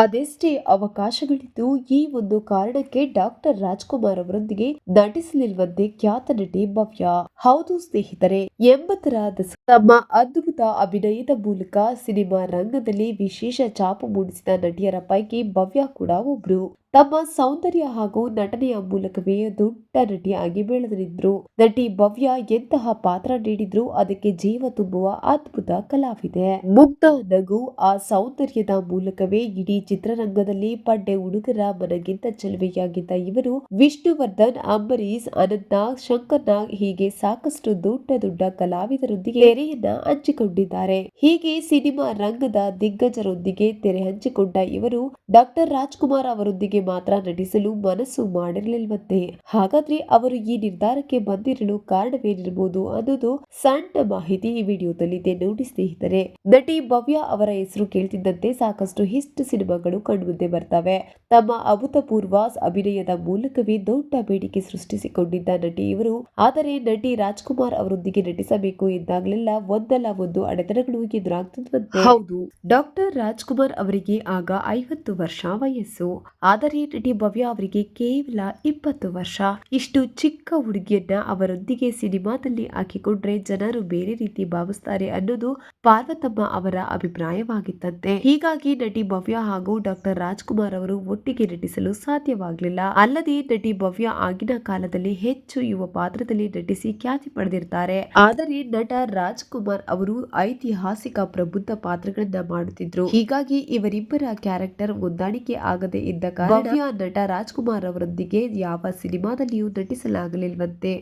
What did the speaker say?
ಅದೆಷ್ಟೇ ಅವಕಾಶಗಳಿದ್ದು ಈ ಒಂದು ಕಾರಣಕ್ಕೆ ಡಾಕ್ಟರ್ ರಾಜ್ಕುಮಾರ್ ಅವರೊಂದಿಗೆ ನಟಿಸಲಿರುವಂತೆ ಖ್ಯಾತ ನಟಿ ಭವ್ಯ. ಹೌದು ಸ್ನೇಹಿತರೆ ಎಂಬತ್ತರ ದಶಕ ತಮ್ಮ ಅದ್ಭುತ ಅಭಿನಯದ ಮೂಲಕ ಸಿನಿಮಾ ರಂಗದಲ್ಲಿ ವಿಶೇಷ ಛಾಪು ಮೂಡಿಸಿದ ನಟಿಯರ ಪೈಕಿ ಭವ್ಯ ಕೂಡ ಒಬ್ರು. ತಮ್ಮ ಸೌಂದರ್ಯ ಹಾಗೂ ನಟನೆಯ ಮೂಲಕವೇ ದೊಡ್ಡ ನಟಿಯಾಗಿ ಬೆಳೆದಿದ್ರು ನಟಿ ಭವ್ಯ ಎಂತಹ ಪಾತ್ರ ನೀಡಿದ್ರು ಅದಕ್ಕೆ ಜೀವ ತುಂಬುವ ಅದ್ಭುತ ಕಲಾವಿದೆ. ಮುಗ್ಧ, ನಗು, ಆ ಸೌಂದರ್ಯದ ಮೂಲಕವೇ ಇಡೀ ಚಿತ್ರರಂಗದಲ್ಲಿ ಪಡ್ಡೆ ಹುಡುಗರ ಮನಗಿಂತ ಚೆಲುವೆಯಾಗಿದ್ದ ಇವರು ವಿಷ್ಣುವರ್ಧನ್ ಅಂಬರೀಶ್ ಅನಂತ್ನಾಗ್ ಶಂಕರ್ ನಾಗ್ ಹೀಗೆ ಸಾಕಷ್ಟು ದೊಡ್ಡ ದೊಡ್ಡ ಕಲಾವಿದರೊಂದಿಗೆ ತೆರೆಯನ್ನ ಹಂಚಿಕೊಂಡಿದ್ದಾರೆ. ಹೀಗೆ ಸಿನಿಮಾ ರಂಗದ ದಿಗ್ಗಜರೊಂದಿಗೆ ತೆರೆ ಹಂಚಿಕೊಂಡ ಇವರು ಡಾಕ್ಟರ್ ರಾಜ್ಕುಮಾರ್ ಅವರೊಂದಿಗೆ ಮಾತ್ರ ನಟಿಸಲು ಮನಸ್ಸು ಮಾಡಿರಲಿಲ್ವಂತೆ ಹಾಗಾದ್ರೆ ಅವರು ಈ ನಿರ್ಧಾರಕ್ಕೆ ಬಂದಿರಲು ಕಾರಣವೇನಿರಬಹುದು ಅನ್ನೋದು ಸಣ್ಣ ಮಾಹಿತಿ ಈ ವಿಡಿಯೋದಲ್ಲಿದೆ ನೋಡಿ ಸ್ನೇಹಿತರೆ. ನಟಿ ಭವ್ಯ ಅವರ ಹೆಸರು ಕೇಳ್ತಿದ್ದಂತೆ ಸಾಕಷ್ಟು ಹಿಸ್ಟ್ ಸಿನಿಮಾಗಳು ಕಂಡುಬಂದೆ ಬರ್ತವೆ. ತಮ್ಮ ಅಭೂತಪೂರ್ವ ಅಭಿನಯದ ಮೂಲಕವೇ ದೊಡ್ಡ ಬೇಡಿಕೆ ಸೃಷ್ಟಿಸಿಕೊಂಡಿದ್ದ ನಟಿ ಇವರು. ಆದರೆ ನಟಿ ರಾಜ್ಕುಮಾರ್ ಅವರೊಂದಿಗೆ ನಟಿಸಬೇಕು ಎಂದಾಗಲೆಲ್ಲ ಒಂದಲ್ಲ ಒಂದು ಅಡೆತಡೆಗಳು ಎದುರಾಗ್ತಿದ್ವಂತೆ. ಹೌದು, ಡಾಕ್ಟರ್ ರಾಜ್ಕುಮಾರ್ ಅವರಿಗೆ ಆಗ ಐವತ್ತು ವರ್ಷ ವಯಸ್ಸು. ಆದರೆ ನಟಿ ಭವ್ಯ ಅವರಿಗೆ ಕೇವಲ ಇಪ್ಪತ್ತು ವರ್ಷ. ಇಷ್ಟು ಚಿಕ್ಕ ಹುಡುಗಿಯನ್ನ ಅವರೊಂದಿಗೆ ಸಿನಿಮಾದಲ್ಲಿ ಹಾಕಿಕೊಂಡ್ರೆ ಜನರು ಬೇರೆ ರೀತಿ ಭಾವಿಸ್ತಾರೆ ಅನ್ನೋದು ಪಾರ್ವತಮ್ಮ ಅವರ ಅಭಿಪ್ರಾಯವಾಗಿತ್ತಂತೆ. ಹೀಗಾಗಿ ನಟಿ ಭವ್ಯ ಹಾಗೂ ಡಾಕ್ಟರ್ ರಾಜ್ಕುಮಾರ್ ಅವರು ಒಟ್ಟಿಗೆ ನಟಿಸಲು ಸಾಧ್ಯವಾಗಲಿಲ್ಲ. ಅಲ್ಲದೆ ನಟಿ ಭವ್ಯ ಆಗಿನ ಕಾಲದಲ್ಲಿ ಹೆಚ್ಚು ಯುವ ಪಾತ್ರದಲ್ಲಿ ನಟಿಸಿ ಖ್ಯಾತಿ ಪಡೆದಿರ್ತಾರೆ. ಆದರೆ ನಟ ರಾಜ್ಕುಮಾರ್ ಅವರು ಐತಿಹಾಸಿಕ ಪ್ರಬುದ್ಧ ಪಾತ್ರಗಳನ್ನ ಮಾಡುತ್ತಿದ್ರು. ಹೀಗಾಗಿ ಇವರಿಬ್ಬರ ಕ್ಯಾರೆಕ್ಟರ್ ಹೊಂದಾಣಿಕೆ ಆಗದೆ ಇದ್ದ ಕಾರಣ ಭವ್ಯ ನಟ ರಾಜ್ಕುಮಾರ್ ಅವರೊಂದಿಗೆ ಯಾವ ಸಿನಿಮಾದಲ್ಲಿಯೂ ನಟಿಸಲಾಗಲಿಲ್ವಂತೆ.